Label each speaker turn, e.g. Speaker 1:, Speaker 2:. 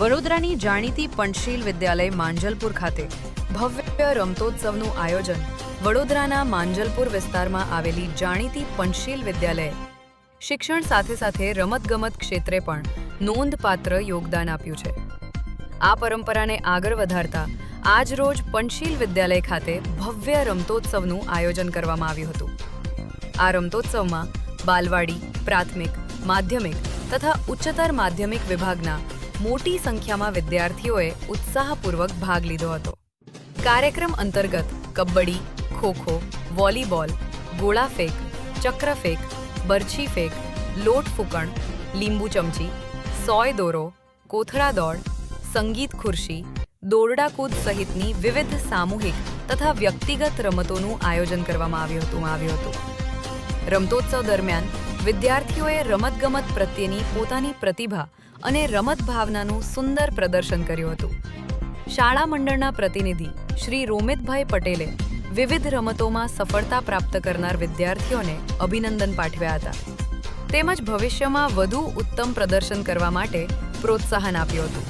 Speaker 1: વડોદરાની જાણીતી પંચશીલ વિદ્યાલય માંજલપુર ખાતે ભવ્ય રમતોત્સવનું આયોજન વડોદરાના માંજલપુર વિસ્તારમાં આવેલી જાણીતી પંચશીલ વિદ્યાલયે. શિક્ષણ સાથે સાથે રમતગમત ક્ષેત્રે પણ નોંધપાત્ર યોગદાન આપ્યું છે. આ પરંપરાને આગળ વધારતા આજ રોજ પંચશીલ વિદ્યાલય ખાતે ભવ્ય રમતોત્સવનું આયોજન કરવામાં આવ્યું હતું. આ રમતોત્સવમાં બાલવાડી, પ્રાથમિક, માધ્યમિક તથા ઉચ્ચતર માધ્યમિક વિભાગના મોટી સંખ્યામાં વિદ્યાર્થીઓએ ઉત્સાહપૂર્વક ભાગ લીધો હતો. કાર્યક્રમ અંતર્ગત કબડ્ડી, ખોખો, વોલીબોલ ગોળા ફેંક ચક્ર ફેંક બરછી ફેંક લોટ ફૂંકણ લીંબુ ચમચી, સોય દોરો, કોથળા દોડ, સંગીત ખુરશી, દોરડા કૂદ સહિતની વિવિધ સામૂહિક તથા વ્યક્તિગત રમતોનું આયોજન કરવામાં આવ્યું હતું આવ્યું હતું. રમતોત્સવ દરમિયાન વિદ્યાર્થીઓએ રમતગમત પ્રત્યેની પોતાની પ્રતિભા અને રમત ભાવનાનું સુંદર પ્રદર્શન કર્યું હતું. શાળા મંડળના પ્રતિનિધિ શ્રી રોમિતભાઈ પટેલે વિવિધ રમતોમાં સફળતા પ્રાપ્ત કરનાર વિદ્યાર્થીઓને અભિનંદન પાઠવ્યા હતા. તેમજ ભવિષ્યમાં વધુ ઉત્તમ પ્રદર્શન કરવા માટે પ્રોત્સાહન આપ્યું હતું.